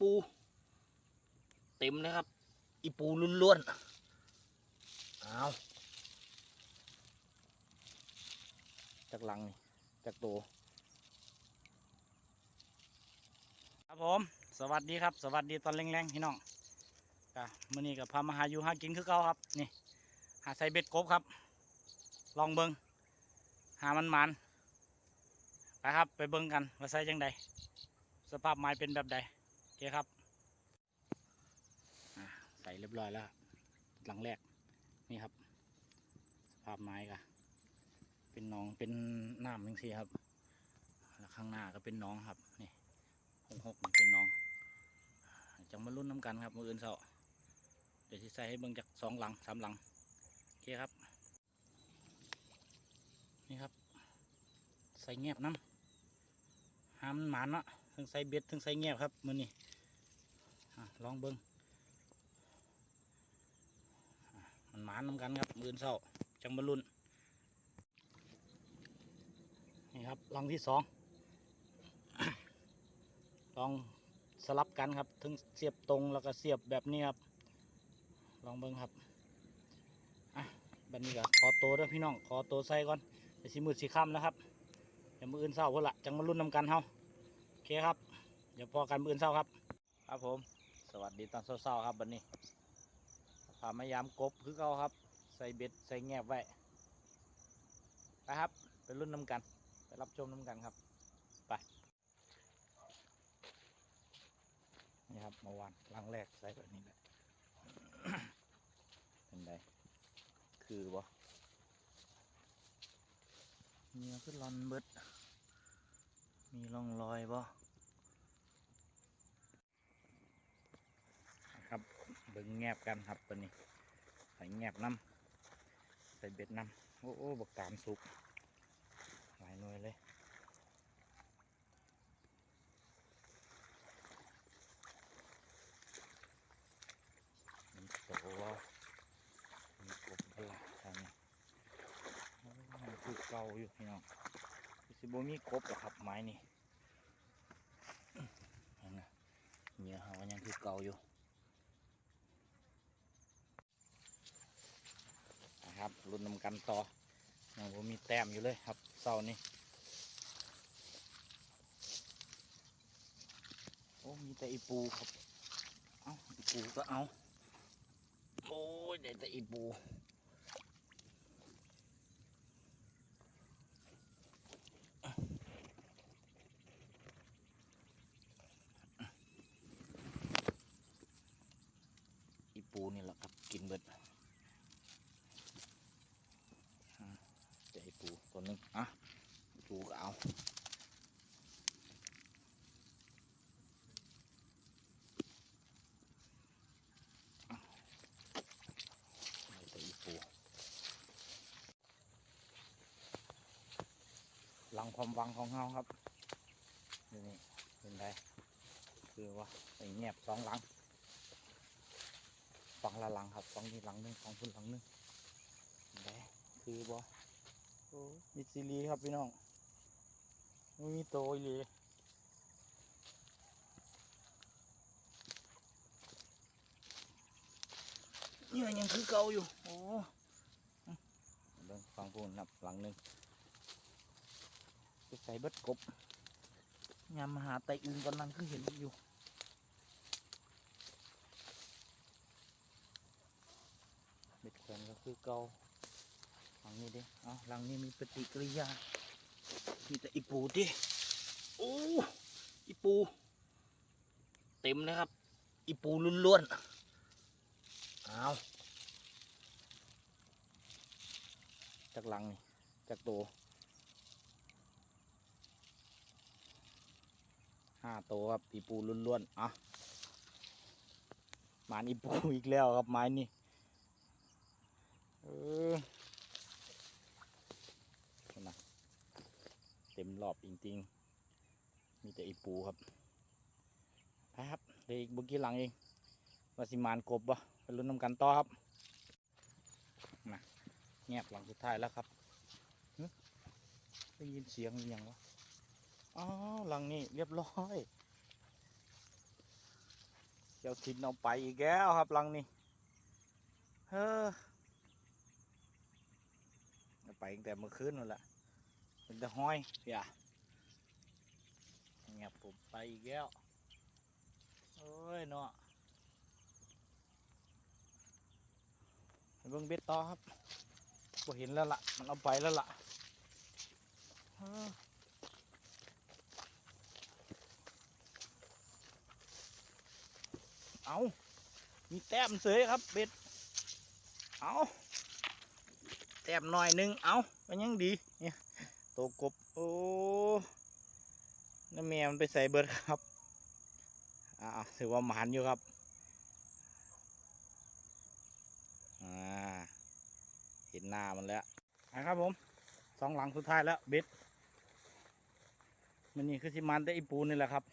ปู เต็มเลยครับ อีปูล้วนๆเอาจากหลังนี่จากตัวครับผม สวัสดีครับ สวัสดีตอนแรงๆพี่น้องก็มื้อนี้ก็พามาหาอยู่หากินคือเก่าครับ นี่ หาใส่เบ็ดกบครับ ลองเบิงหามันมันๆไปครับ ไปเบิงกันว่าใส่จังใดสภาพไม้เป็นแบบใด เคครับใส่เรียบร้อยแล้วครับหลังแรกนี่ครับสภาพไม้ก็เป็นหนองเป็นน้ำจังซี่ครับ แล้วข้างหน้าก็เป็นหน้องครับนี่หกหกเป็นหน้องจังมาลุ้นน้ำกันครับมืออื่นเสาร์เดี๋ยวที่ใส่ให้เบิ่งจากสองหลังสามหลังโอเคครับ นี่ครับ ใส่แงบน้ำห้ามนหมานเนาะทั้งใส่เบ็ดทั้งใส่แงบครับมือนี่ ลองเบิ้งมันหมานน้ำกันครับมืออนเศร้าจังบรรลุนนี่ครับลองที่สองลองสลับกันครับทั้งเสียบตรงแล้วก็เสียบแบบนี้ครับ ลองเบิ้งครับอะแบันนี้ก็ขอตัวด้วยพี่น้องขอตัวใส่ก่อนสิมืดสิค่ำนะครับเดี๋ยวมืออื่นเศร้าพุ่นละจังมารุ่นนำกันเฮาโอเคครับ เดี๋ยวพอกันมืออื่นเศร้าครับ ครับผม สวัสดีตอนเศร้าๆครับบันนี้พามายามกบคือเก่าครับ ใส่เบ็ดใส่แงบไว้ไปครับไปรุ่นน้ำกัน ไปรับชมน้ำกันครับไปนี่ครับเมื่อวานลังแรกใส่แบบนี้แหละเป็นไงคือบ่มีขึ้นลอนเบิดมีร่องรอยบ่เบิ่งแงบกันครับตัวนี้ใส่แงบน้ำใส่เบ็ดน้ำโอ้โอ้บักตามสุกหลายหน่วยเลยมีโตว่ามีกบพลาทางนี้มันคือเก่าอยู่พี่น้องคือสิบมีกบหรอครับไม้นี่เห็นนะเนื้อหาว่ายังคือเก่าอยู่ นะครับรุ่นนำกันต่อยังผมมีแต้มอยู่เลยครับเสานี้โอ้มีแต่อีปูครับ เอาอีปูก็เอา โอ้ยได้แต่อีปูอีปูนี่แหละครับกินเบิดอ่าเจะอีปู ตัวหนึงอะอีปูก็เอาอะเอาแต่อีปูหลังความวังของเฮาครับนี่นี่เป็นไรคือว่าไอ้เงียบสองหลังฟังละหลังครับฟังที่หลังหนึงฟังพุ่นหลังหนึงแดคือบอโอ้ มีซีรีครับพี่น้องไม่มีโตอีหลีเนี่ยยังคือเก่าอยู่ โอ้อืมเบิ่งฟังพุ่นนับหลังหนึงไปใส่เบิดกบยามมาหาไตอื่นกำลังคือเห็นอยู่เบ็ดแขวนก็คือเกาห ลังนี้ดิเอาหลังนี้มีปฏิกิริยา มีแต่อีปูดิ โอ้อีปู เต็มเลยครับ อีปูล้วนๆเอาจากหลังนี่ จากตัวห้าตัวครับ อีปูล้วนๆอะหมานอีปูอีกแล้วครับไม้นี่ เออนั่นนะเต็ม รอบจริงๆ มีแต่อีปูครับครับเดี๋ยวอีกบุกี้หลังเองว่าสิมานกบบ่ไปลุ้นน้ำกันต่อครับนะเงียบหลังสุดท้ายแล้วครับได้ยินเสียงอย่างวะอ๋อหลังนี้เรียบร้อยเกี่ยวทิ้งเอาสิมานกบบ่ไปลุ้นน้ำกันต่อครับนะเงียบหลังสุดท้ายแล้วครับหึได้ยินเอางวะอ๋อหลังนี้เรียบร้อยจ้าทินเอาไปอีกแล้วครับลังนี้เฮ้อเอาไปตั้งแต่เมื่อคืนนั่นแหละ เป็นแต่ห้อยเสียเงียบผมไปอีกแล้วโอ้ยเนาะไปเบิ่งเบ็ดต่อครับก็เห็นแล้วล่ะ มันเอาไปแล้วล่ะเอามีแต้มเสยครับเบ็ด เอาแต้มหน่อยหนึง เอามันยังดีเนี่ย ตกบ โอ้น้าแม่มันไปใส่เบิดครับ อ่าถือว่าหมานอยู่ครับ อ่า เห็นหน้ามันแล้วนะครับผม สองหลังสุดท้ายแล้วเบ็ด มันนี่คือสิมันแต่อีปูนี่แหละครับ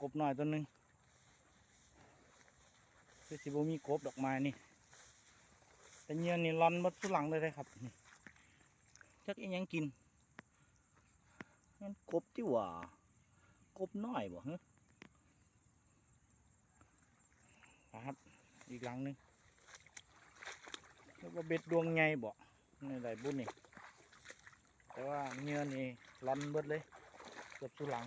กบหน่อยตัวหนึง คือสิบมีกบดอกไม้นี่ แต่เหยื่อนี่ร้อนมดสุดหลังเลยเลยครับนี่จักอีหยังกิน นั่นกบที่ว่ากบน้อยบ่ฮะนะครับ อีกหลังหนึงแล้วก็เบ็ดดวงใหญ่บ่นี่ไรบุญนี่ แต่ว่าเหยื่อนี่ร้อนเบิดเลยเกือบสุหลัง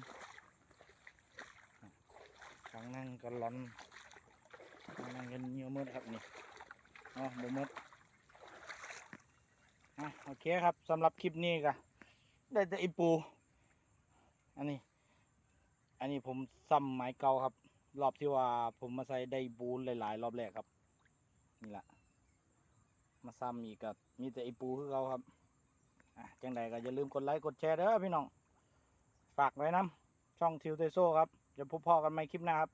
ข้างนั่งก็ร้อนข้างนั่งกันเหยื่อหมืดครับนี่อ๋อบ่หมดอะโอเคครับสำหรับคลิปนี้ก็ได้แต่อีปู อันนี้ อันนี้ผมซ้ำไม้เก่าครับ รอบที่ว่าผมมาใส่ได้บูนหลายๆ รอบแรกครับ นี่แหละมาซ้ำอีกกับมีแต่อีปูคือเขาครับอะจังใดก็อย่าลืมกดไลค์กดแชร์เด้อพี่น้อง ฝากไว้นะช่องทิวเตโซครับจะพบพ่อกันใหม่คลิปหน้าครับ